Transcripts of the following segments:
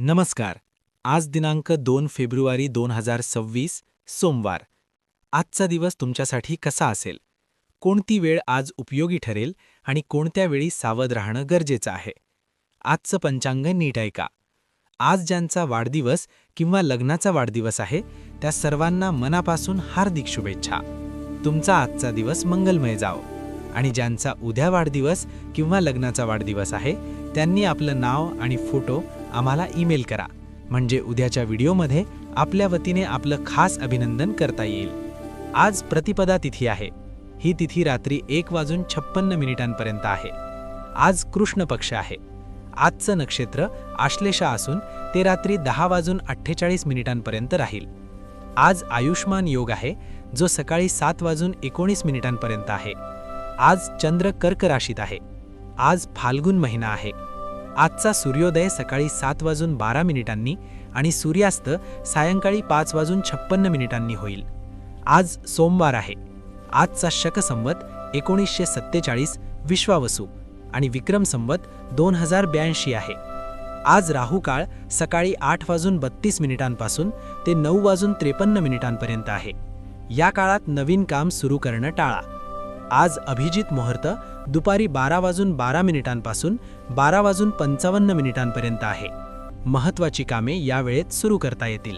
नमस्कार. आज दिनांक दोन फेब्रुवारी दोन हजार सव्वीस सोमवार. आजचा दिवस तुमच्यासाठी कसा असेल? कोणती वेळ आज उपयोगी ठरेल आणि कोणत्या वेळी सावध राहणं गरजेचं आहे? आजचं पंचांग नीट ऐका. आज ज्यांचा वाढदिवस किंवा लग्नाचा वाढदिवस आहे त्या सर्वांना मनापासून हार्दिक शुभेच्छा. तुमचा आजचा दिवस मंगलमय जाओ आणि ज्यांचा उद्या वाढदिवस किंवा लग्नाचा वाढदिवस आहे त्यांनी आपलं नाव आणि फोटो आम्हाला ईमेल करा. म्हणजे उद्याच्या व्हिडिओमध्ये आपल्या वतीने आपलं खास अभिनंदन करता येईल. आज प्रतिपदा तिथी आहे. ही तिथी रात्री एक वाजून छप्पन्न मिनिटांपर्यंत आहे. आज कृष्ण पक्ष आहे. आजचं नक्षत्र आश्लेषा असून ते रात्री दहा वाजून अठ्ठेचाळीस मिनिटांपर्यंत राहील. आज आयुष्मान योग आहे जो सकाळी सात वाजून एकोणीस मिनिटांपर्यंत आहे. आज चंद्र कर्क राशीत आहे. आज फाल्गुन महिना आहे. आजचा सूर्योदय सकाळी सात वाजून बारा मिनिटांनी आणि सूर्यास्त सायंकाळी पाच वाजून छप्पन्न मिनिटांनी होईल. आज सोमवार आहे. आजचा शक संवत एकोणीसशे सत्तेचाळीस विश्वावसू आणि विक्रम संवत दोन हजार ब्याऐंशी आहे. आज राहू काळ सकाळी आठ वाजून बत्तीस मिनिटांपासून ते नऊ वाजून त्रेपन्न मिनिटांपर्यंत आहे. या काळात नवीन काम सुरू करणं टाळा. आज अभिजित मुहूर्त दुपारी बारा वाजून बारा मिनिटांपासून बारा वाजून पंचावन्न मिनिटांपर्यंत आहे. महत्त्वाची कामे या वेळेत सुरू करता येतील.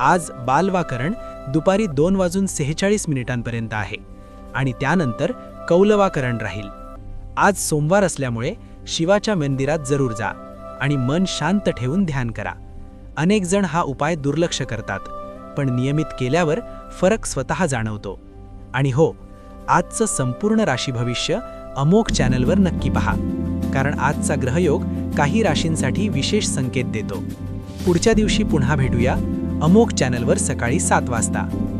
आज बालवाकरण दुपारी दोन वाजून सेहेचाळीस मिनिटांपर्यंत आहे आणि त्यानंतर कौलवाकरण राहील. आज सोमवार असल्यामुळे शिवाच्या मंदिरात जरूर जा आणि मन शांत ठेवून ध्यान करा. अनेक जण हा उपाय दुर्लक्ष करतात पण नियमित केल्यावर फरक स्वतः जाणवतो. आणि हो आजचं संपूर्ण राशी भविष्य अमोक चॅनलवर नक्की पहा. कारण आजचा ग्रहयोग काही राशींसाठी विशेष संकेत देतो. पुढच्या दिवशी पुन्हा भेटूया अमोक चॅनलवर सकाळी सात वाजता.